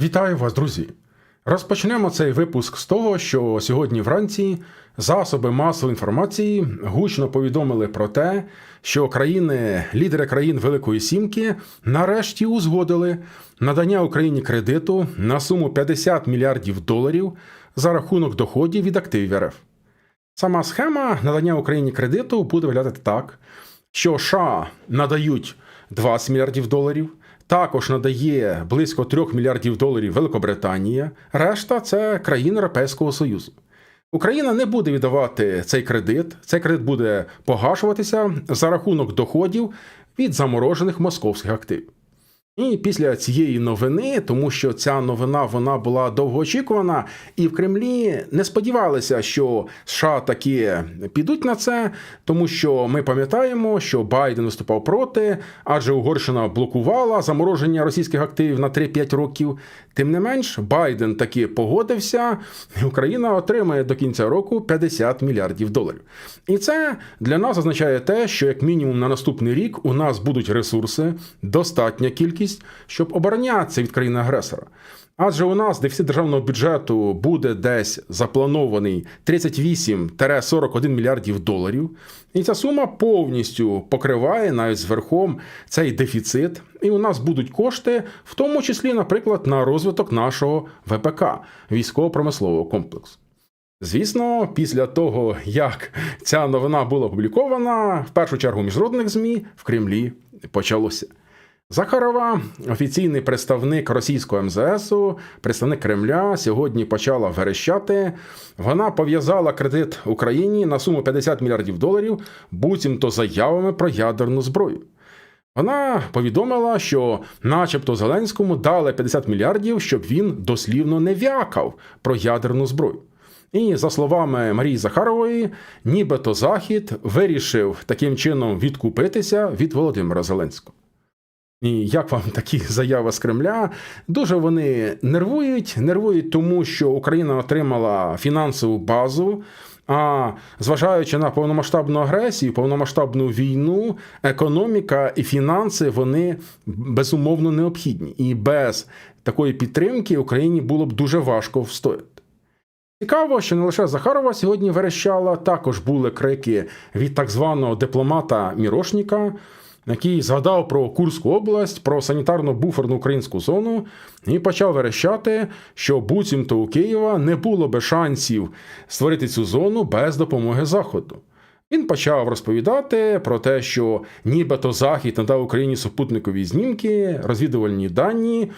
Вітаю вас, друзі! Розпочнемо цей випуск з того, що сьогодні вранці засоби масової інформації гучно повідомили про те, що країни, лідери країн Великої Сімки, нарешті узгодили надання Україні кредиту на суму 50 мільярдів доларів за рахунок доходів від активів РФ. Сама схема надання Україні кредиту буде виглядати так, що США надають 20 мільярдів доларів, також надає близько 3 мільярдів доларів Великобританія, решта це країни Європейського Союзу. Україна не буде віддавати цей кредит, цей кредит буде погашуватися за рахунок доходів від заморожених московських активів. І після цієї новини, тому що ця новина вона була довгоочікувана, і в Кремлі не сподівалися, що США таки підуть на це, тому що ми пам'ятаємо, що Байден виступав проти, адже Угорщина блокувала замороження російських активів на 3-5 років. Тим не менш, Байден таки погодився, і Україна отримає до кінця року 50 мільярдів доларів. І це для нас означає те, що як мінімум на наступний рік у нас будуть ресурси, достатня кількість, щоб оборонятися від країни-агресора. Адже у нас дефіцит державного бюджету буде десь запланований 38-41 мільярдів доларів, і ця сума повністю покриває навіть зверхом цей дефіцит. І у нас будуть кошти, в тому числі, наприклад, на розвиток нашого ВПК військово-промислового комплексу. Звісно, після того, як ця новина була опублікована, в першу чергу міжнародних ЗМІ в Кремлі почалося. Захарова, офіційний представник російського МЗСу, представник Кремля, сьогодні почала верещати. Вона пов'язала кредит Україні на суму 50 мільярдів доларів, буцімто заявами про ядерну зброю. Вона повідомила, що, начебто, Зеленському дали 50 мільярдів, щоб він дослівно не вякав про ядерну зброю. І за словами Марії Захарової, нібито Захід вирішив таким чином відкупитися від Володимира Зеленського. І як вам такі заяви з Кремля? Дуже вони нервують, нервують тому, що Україна отримала фінансову базу. А зважаючи на повномасштабну агресію, повномасштабну війну, економіка і фінанси вони безумовно необхідні. І без такої підтримки Україні було б дуже важко встояти. Цікаво, що не лише Захарова сьогодні верещала, також були крики від так званого дипломата Мірошніка який згадав про Курську область, про санітарно буферну українську зону, і почав верещати, що буцімто у Києва не було би шансів створити цю зону без допомоги Заходу. Він почав розповідати про те, що нібито Захід надав Україні супутникові знімки, розвідувальні дані.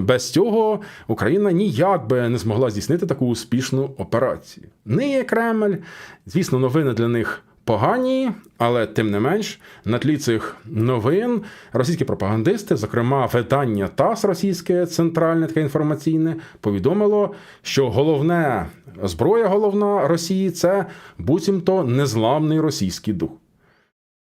Без цього Україна ніяк би не змогла здійснити таку успішну операцію. Ниє Кремль, звісно, новини для них погані, але тим не менш, на тлі цих новин російські пропагандисти, зокрема видання ТАСС російське центральне таке інформаційне, повідомило, що головне зброя головна Росії це буцімто незламний російський дух.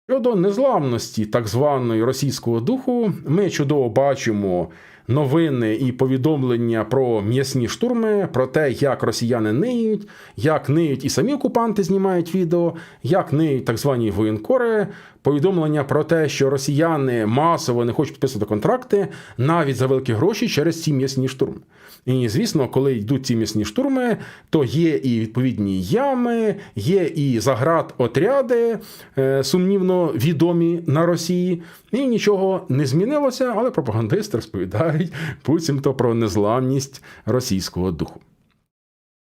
Щодо незламності так званої російського духу, ми чудово бачимо новини і повідомлення про м'ясні штурми, про те, як росіяни ниють, як ниють і самі окупанти знімають відео, як ниють так звані воєнкори, повідомлення про те, що росіяни масово не хочуть підписувати контракти навіть за великі гроші через ці м'ясні штурми. І звісно, коли йдуть ці м'ясні штурми, то є і відповідні ями, є і заград отряди, е, сумнівно відомі на Росії, і нічого не змінилося, але пропагандисти розповідають буцімто про незламність російського духу.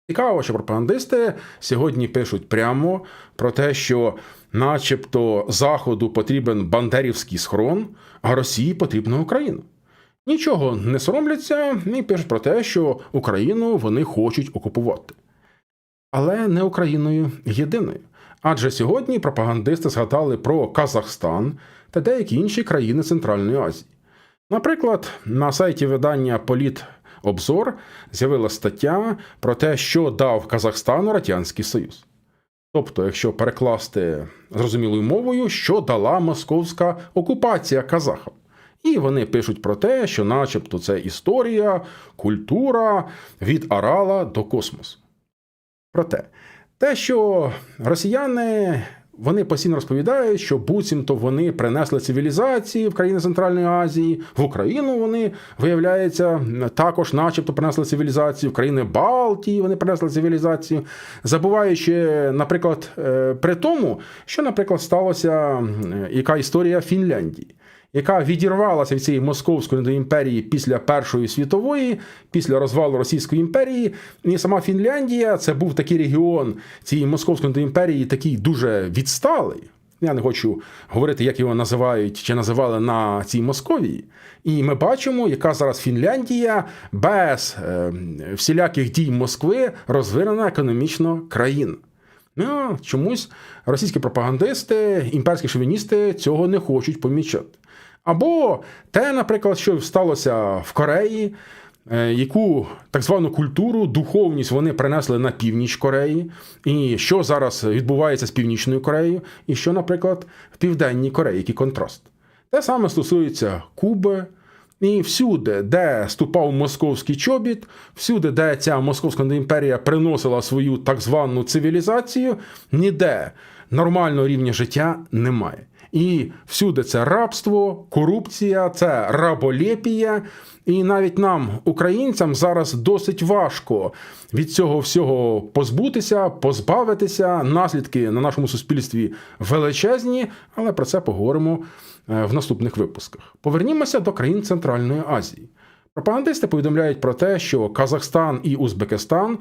Цікаво, що пропагандисти сьогодні пишуть прямо про те, що, начебто, Заходу потрібен бандерівський схрон, а Росії потрібна Україна. Нічого не соромляться і пишуть про те, що Україну вони хочуть окупувати. Але не Україною єдиною. Адже сьогодні пропагандисти згадали про Казахстан та деякі інші країни Центральної Азії. Наприклад, на сайті видання Політ Обзор з'явилася стаття про те, що дав Казахстану Радянський Союз. Тобто, якщо перекласти зрозумілою мовою, що дала московська окупація казахам. І вони пишуть про те, що, начебто, це історія, культура від Арала до космосу. Проте, те, що росіяни вони постійно розповідають, що буцімто вони принесли цивілізації в країни Центральної Азії, в Україну вони, виявляється, також, начебто, принесли цивілізацію, в країни Балтії вони принесли цивілізацію, забуваючи, наприклад, е, при тому, що, наприклад, сталося яка історія Фінляндії. Яка відірвалася від цієї московської імперії після Першої світової, після розвалу Російської імперії, і сама Фінляндія це був такий регіон цієї московської імперії, такий дуже відсталий. Я не хочу говорити, як його називають чи називали на цій Московії. І ми бачимо, яка зараз Фінляндія без е, всіляких дій Москви розвинена економічно країна. Ну, чомусь російські пропагандисти, імперські шовіністи цього не хочуть помічати. Або те, наприклад, що сталося в Кореї, е, яку так звану культуру, духовність вони принесли на північ Кореї, і що зараз відбувається з Північною Кореєю, і що, наприклад, в Південній Кореї, який контраст. Те саме стосується Куби. І всюди, де ступав московський чобіт, всюди, де ця московська імперія приносила свою так звану цивілізацію, ніде нормального рівня життя немає. І всюди це рабство, корупція, це раболепія. І навіть нам, українцям, зараз досить важко від цього всього позбутися, позбавитися. Наслідки на нашому суспільстві величезні, але про це поговоримо е, в наступних випусках. Повернімося до країн Центральної Азії. Пропагандисти повідомляють про те, що Казахстан і Узбекистан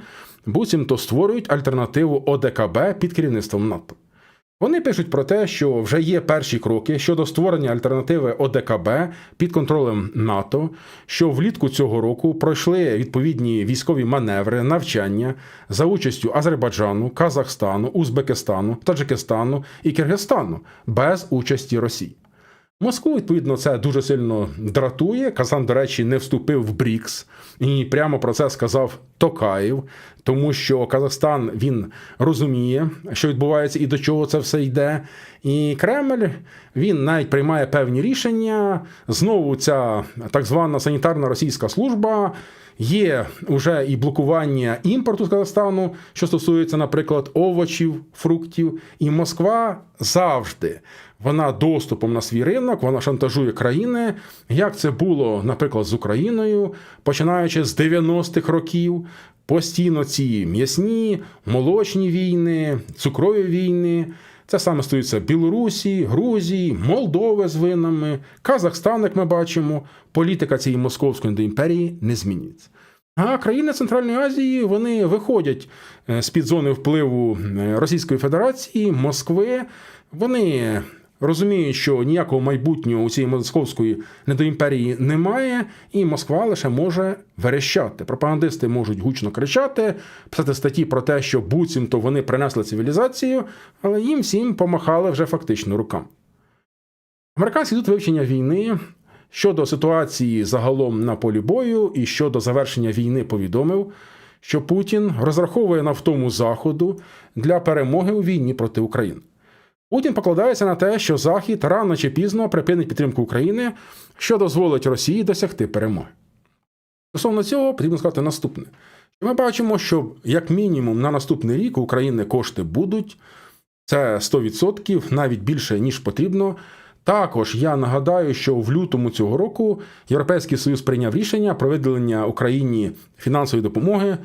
буцімто створюють альтернативу ОДКБ під керівництвом НАТО. Вони пишуть про те, що вже є перші кроки щодо створення альтернативи ОДКБ під контролем НАТО, що влітку цього року пройшли відповідні військові маневри, навчання за участю Азербайджану, Казахстану, Узбекистану, Таджикистану і Киргизстану без участі Росії. Москву, відповідно, це дуже сильно дратує. Казан, до речі, не вступив в БРІКС, і прямо про це сказав Токаєв, тому що Казахстан він розуміє, що відбувається і до чого це все йде. І Кремль він навіть приймає певні рішення. Знову ця так звана санітарна російська служба. Є вже і блокування імпорту з Казахстану, що стосується, наприклад, овочів, фруктів. І Москва завжди вона доступом на свій ринок, вона шантажує країни. Як це було, наприклад, з Україною, починаючи з 90-х років, постійно ці м'ясні, молочні війни, цукрові війни. Це саме стосується Білорусі, Грузії, Молдови з винами, Казахстан, як ми бачимо, політика цієї московської імперії не зміниться. А країни Центральної Азії вони виходять з під зони впливу Російської Федерації, Москви. Вони розуміють, що ніякого майбутнього у цієї московської недоімперії немає, і Москва лише може верещати. Пропагандисти можуть гучно кричати, писати статті про те, що буцімто вони принесли цивілізацію, але їм всім помахали вже фактично рукам. Американський тут вивчення війни. Щодо ситуації загалом на полі бою і щодо завершення війни повідомив, що Путін розраховує на втому Заходу для перемоги у війні проти України. Путін покладається на те, що Захід рано чи пізно припинить підтримку України, що дозволить Росії досягти перемоги. Стосовно цього потрібно сказати наступне: ми бачимо, що як мінімум на наступний рік у України кошти будуть, це 100%, навіть більше ніж потрібно. Також я нагадаю, що в лютому цього року Європейський Союз прийняв рішення про виділення Україні фінансової допомоги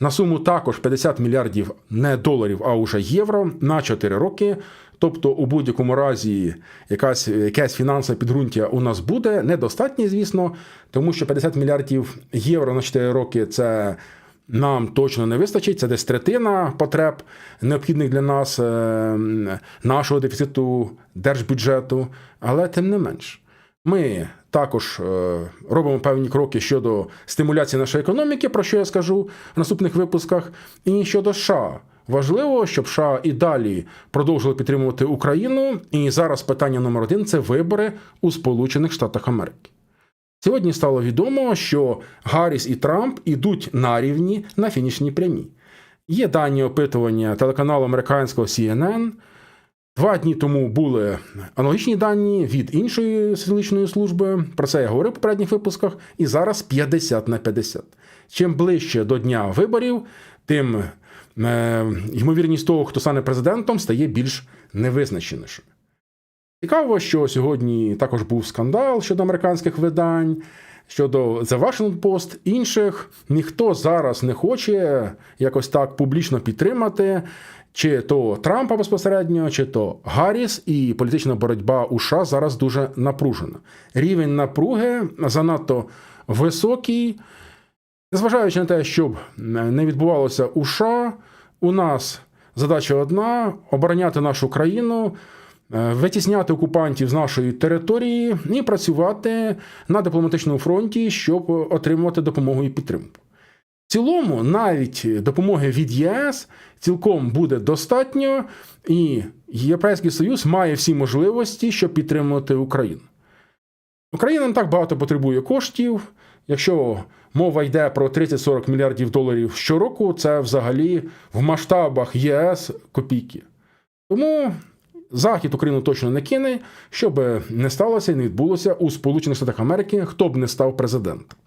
на суму також 50 мільярдів не доларів, а уже євро на 4 роки. Тобто, у будь-якому разі якась якесь фінансове підґрунтя у нас буде недостатнє, звісно, тому що 50 мільярдів євро на 4 роки це. Нам точно не вистачить, це десь третина потреб, необхідних для нас нашого дефіциту держбюджету. Але тим не менш, ми також робимо певні кроки щодо стимуляції нашої економіки, про що я скажу в наступних випусках, і щодо США. Важливо, щоб США і далі продовжили підтримувати Україну. І зараз питання номер один це вибори у Сполучених Штатах Америки. Сьогодні стало відомо, що Гарріс і Трамп ідуть на рівні на фінішній прямій. Є дані опитування телеканалу американського CNN. Два дні тому були аналогічні дані від іншої соціологічної служби. Про це я говорив в попередніх випусках. І зараз 50 на 50. Чим ближче до дня виборів, тим ймовірність того, хто стане президентом, стає більш найневизначенішою. Цікаво, що сьогодні також був скандал щодо американських видань, щодо The Washington Post, інших. Ніхто зараз не хоче якось так публічно підтримати, чи то Трампа безпосередньо, чи то Гарріс, і політична боротьба у США зараз дуже напружена. Рівень напруги занадто високий. Незважаючи на те, щоб не відбувалося у США, у нас задача одна обороняти нашу країну, е, витісняти окупантів з нашої території і працювати на дипломатичному фронті, щоб отримувати допомогу і підтримку. В цілому, навіть допомоги від ЄС цілком буде достатньо, і Європейський Союз має всі можливості, щоб підтримувати Україну. Україна не так багато потребує коштів. Якщо мова йде про 30-40 мільярдів доларів щороку, це взагалі в масштабах ЄС копійки. Тому Захід Україну точно не кине, щоб не сталося і не відбулося у Сполучених Штатах Америки, хто б не став президентом.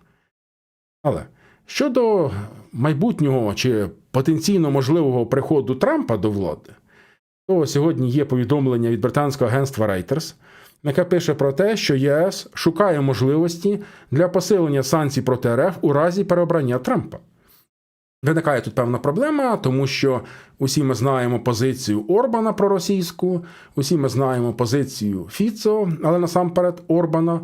Але щодо майбутнього чи потенційно можливого приходу Трампа до влади, то сьогодні є повідомлення від британського агентства Reuters, яке пише про те, що ЄС шукає можливості для посилення санкцій проти РФ у разі переобрання Трампа. Виникає тут певна проблема, тому що усі ми знаємо позицію Орбана проросійську, усі ми знаємо позицію Фіцо, але насамперед Орбана.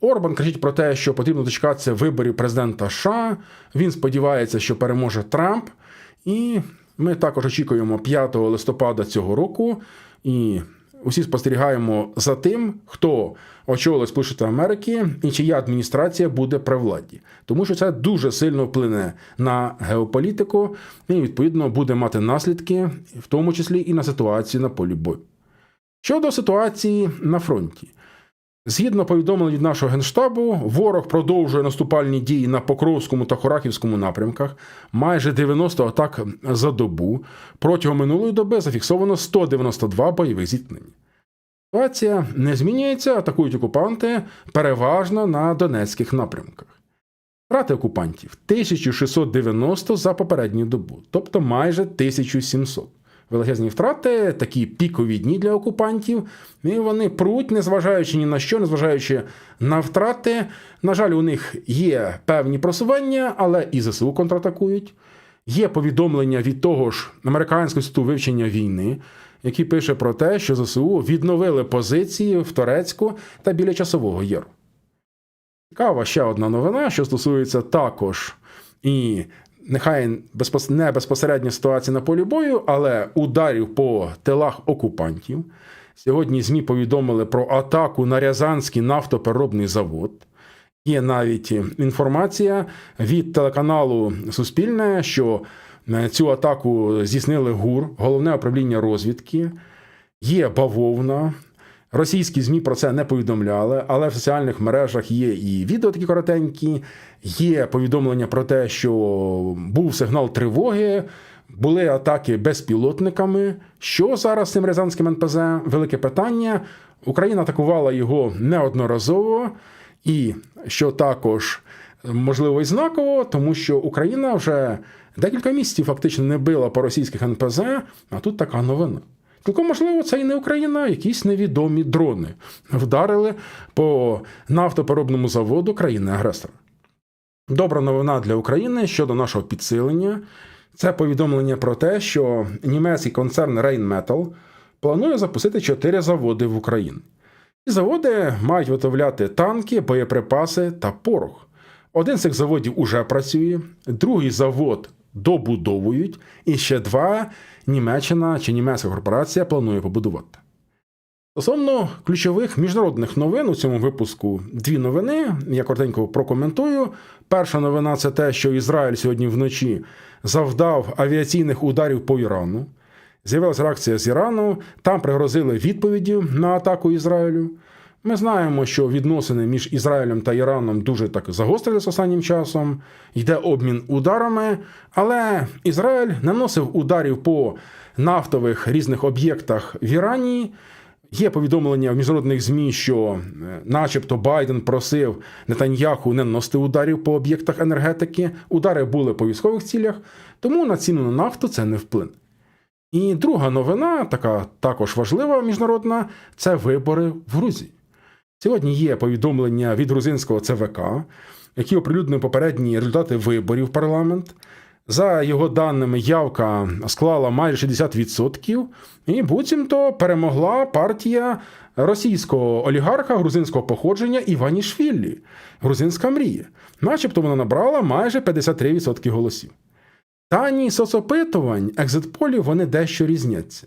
Орбан кричить про те, що потрібно дочекатися виборів президента США. Він сподівається, що переможе Трамп. І ми також очікуємо 5 листопада цього року. І усі спостерігаємо за тим, хто очолить Сполучені Америки і чия адміністрація буде при владі, тому що це дуже сильно вплине на геополітику і відповідно буде мати наслідки, в тому числі і на ситуацію на полі бою. Щодо ситуації на фронті. Згідно повідомлень від нашого генштабу, ворог продовжує наступальні дії на Покровському та Хорахівському напрямках. Майже 90 атак за добу. Протягом минулої доби зафіксовано 192 бойових зіткнень. Ситуація не змінюється, атакують окупанти переважно на Донецьких напрямках. Втрати окупантів 1690 за попередню добу, тобто майже 1700 величезні втрати, такі пікові дні для окупантів. І вони пруть, незважаючи ні на що, незважаючи на втрати. На жаль, у них є певні просування, але і ЗСУ контратакують. Є повідомлення від того ж американського інституту вивчення війни, який пише про те, що ЗСУ відновили позиції в Турецьку та біля часового яру. Цікава ще одна новина, що стосується також і нехай не безпосередня ситуація на полі бою, але ударів по тилах окупантів. Сьогодні ЗМІ повідомили про атаку на Рязанський нафтопереробний завод. Є навіть інформація від телеканалу Суспільне, що е, цю атаку здійснили ГУР, головне управління розвідки. Є бавовна, Російські ЗМІ про це не повідомляли, але в соціальних мережах є і відео такі коротенькі, є повідомлення про те, що був сигнал тривоги, були атаки безпілотниками. Що зараз з цим Рязанським НПЗ? Велике питання. Україна атакувала його неодноразово, і що також можливо і знаково, тому що Україна вже декілька місяців фактично не била по російських НПЗ, а тут така новина. Цілком можливо, це і не Україна, а якісь невідомі дрони вдарили по нафтопереробному заводу країни-агресора. Добра новина для України щодо нашого підсилення. Це повідомлення про те, що німецький концерн Rheinmetall планує запустити чотири заводи в Україні. Ці заводи мають виготовляти танки, боєприпаси та порох. Один з цих заводів уже працює, другий завод добудовують, і ще два Німеччина чи німецька корпорація планує побудувати. Стосовно ключових міжнародних новин у цьому випуску дві новини. Я коротенько прокоментую. Перша новина це те, що Ізраїль сьогодні вночі завдав авіаційних ударів по Ірану. З'явилася реакція з Ірану, там пригрозили відповіді на атаку Ізраїлю. Ми знаємо, що відносини між Ізраїлем та Іраном дуже так загострилися останнім часом, йде обмін ударами, але Ізраїль наносив ударів по нафтових різних об'єктах в Ірані. Є повідомлення в міжнародних ЗМІ, що, е, начебто, Байден просив Нетаньяху не наносити ударів по об'єктах енергетики. Удари були по військових цілях, тому на ціну на нафту це не вплине. І друга новина, така також важлива міжнародна, це вибори в Грузії. Сьогодні є повідомлення від грузинського ЦВК, які оприлюднили попередні результати виборів в парламент. За його даними, явка склала майже 60%, і буцімто перемогла партія російського олігарха грузинського походження Іванішвілі, грузинська мрія. Начебто вона набрала майже 53% голосів. Дані соцопитувань екзитполів вони дещо різняться.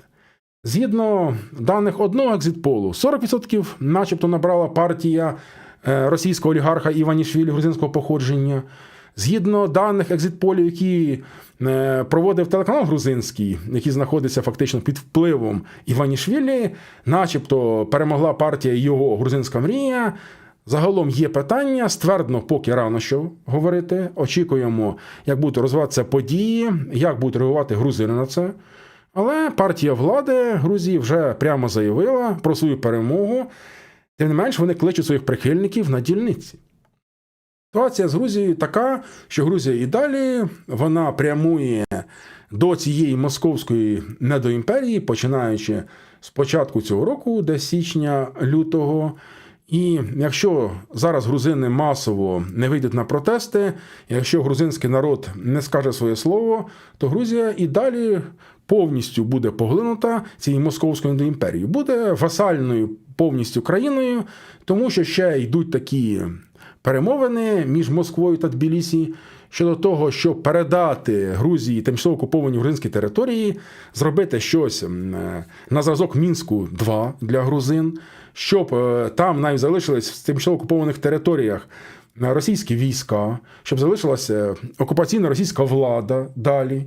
Згідно даних одного екзитполу, 40% начебто набрала партія е, російського олігарха Іванішвілі грузинського походження. Згідно даних екзитполів, які е, проводив телеканал грузинський, який знаходиться фактично під впливом Іванішвілі, начебто перемогла партія його грузинська мрія. Загалом є питання, ствердно, поки рано що говорити. Очікуємо, як будуть розвиватися події, як будуть реагувати грузини на це. Але партія влади Грузії вже прямо заявила про свою перемогу. Тим не менш, вони кличуть своїх прихильників на дільниці. Ситуація з Грузією така, що Грузія і далі вона прямує до цієї московської недоімперії, починаючи з початку цього року, десь січня лютого. І якщо зараз грузини масово не вийдуть на протести, якщо грузинський народ не скаже своє слово, то Грузія і далі повністю буде поглинута цією московською імперією, буде васальною повністю країною, тому що ще йдуть такі перемовини між Москвою та Тбілісі щодо того, щоб передати Грузії тимчасово окуповані грузинські території, зробити щось е, на зразок Мінську 2 для грузин, щоб е, там навіть залишились в тимчасово окупованих територіях російські війська, щоб залишилася окупаційна російська влада далі.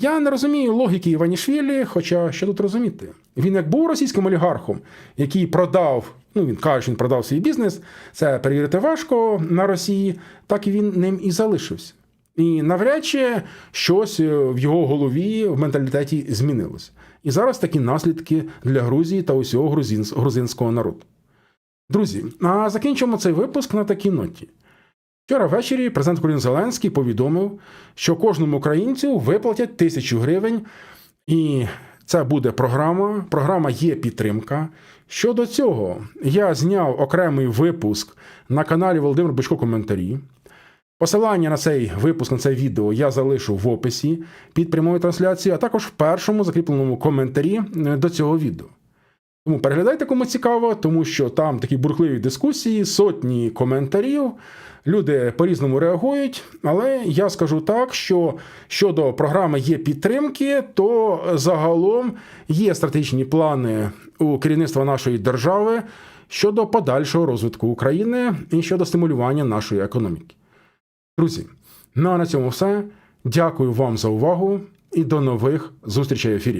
Я не розумію логіки Іванішвілі, хоча що тут розуміти? Він як був російським олігархом, який продав, ну він каже, що він продав свій бізнес, це перевірити важко на Росії, так і він ним і залишився. І навряд чи щось в його голові в менталітеті змінилося. І зараз такі наслідки для Грузії та усього грузинського народу. Друзі, а закінчимо цей випуск на такій ноті. Вчора ввечері президент України Зеленський повідомив, що кожному українцю виплатять тисячу гривень, і це буде програма. Програма є підтримка. Щодо цього, я зняв окремий випуск на каналі Володимир Бучко коментарі. Посилання на цей випуск, на це відео я залишу в описі під прямою трансляцією, а також в першому закріпленому коментарі до цього відео. Тому переглядайте, кому цікаво, тому що там такі бурхливі дискусії, сотні коментарів. Люди по-різному реагують, але я скажу так, що щодо програми є підтримки, то загалом є стратегічні плани у керівництва нашої держави щодо подальшого розвитку України і щодо стимулювання нашої економіки. Друзі, ну а на цьому все. Дякую вам за увагу і до нових зустрічей в ефірі.